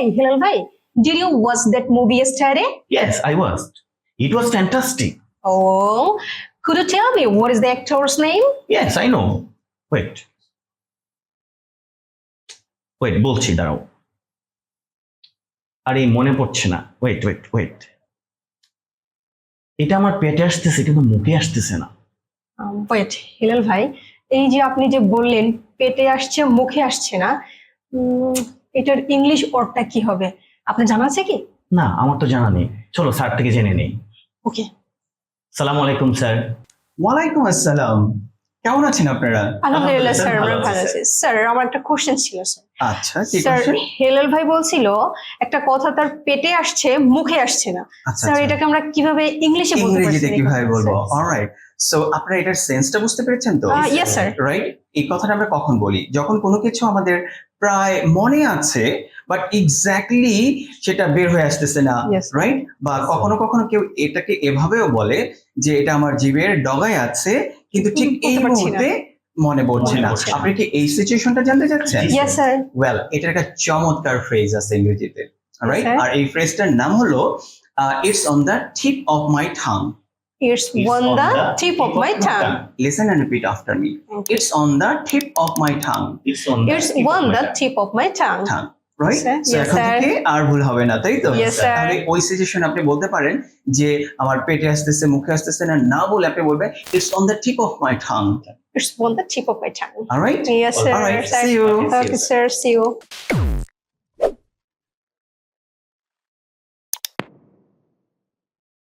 ভাই হিলাল ভাই did you watch that movie yesterday yes I watched it was fantastic oh could you tell me what is the actor's name yes I know wait wait বলছি দাঁড়াও। আরে মনে পড়ছে না। Wait wait wait এটা আমার পেটে আসতেছে কিন্তু মুখে আসতেছে না। ওয়েট হিলাল ভাই এই যে আপনি যে বললেন পেটে আসছে মুখে আসছে না এটার ইংলিশ ওয়ার্ডটা কি হবে? আপনি জানা আছে কি? না আমার তো জানা নেই। চলো স্যার থেকে জেনে নেই। ওকে সালাম আলাইকুম স্যার ওয়ালাইকুম আসসালাম। কেমন আছেন আপনারা? আলহামদুলিল্লাহ স্যার আমরা ভালো আছি, স্যার আমার একটা কোশ্চেন ছিল স্যার। আচ্ছা কি স্যার হেলাল ভাই বলছিল একটা কথা তার পেটে আসছে মুখে আসছে না। আচ্ছা স্যার এটাকে আমরা কীভাবে ইংলিশে বলতে পারছি ইংরেজিতে কীভাবে বলব? অলরাইট সো আপনারা এটার সেন্সটা বুঝতে পেরেছেন তো? ইয়েস স্যার রাইট এই কথাটা আমরা কখন বলি? যখন কোনো কিছু আমাদের প্রায় মনে আছে বাট এক্স্যাক্টলি সেটা বের হয়ে আসতেছে না. রাইট বা কখনো কখনো কেউ এটাকে এভাবেও বলে যে এটা আমার জীবের ডগায় আছে কিন্তু ঠিক এই মুহূর্তে মনে পড়ছে না। আপনি কি এই সিচুয়েশনটা জানতে চাচ্ছেন. ইয়েস স্যার ওয়েল এটার একটা চমৎকার ফ্রেজ আছে ইংরেজিতে রাইট আর এই ফ্রেজটার নাম হলো it's on the tip of my tongue it's on the tip of my tongue listen and repeat after me it's on the tip of my tongue It's on the it's tip of the tongue. Tip of my tongue yes, এখন থেকে আর ভুল হবে না তাই তো? তাহলে ওই situation আপনি বলতে পারেন যে আমার পেটে আসতেছে মুখে আসতেছে না না বলে আপনি বলবেন it's on the tip of my tongue it's on the tip of my tongue alright Yes, sir. Alright, Thank see you. Okay, sir. See you.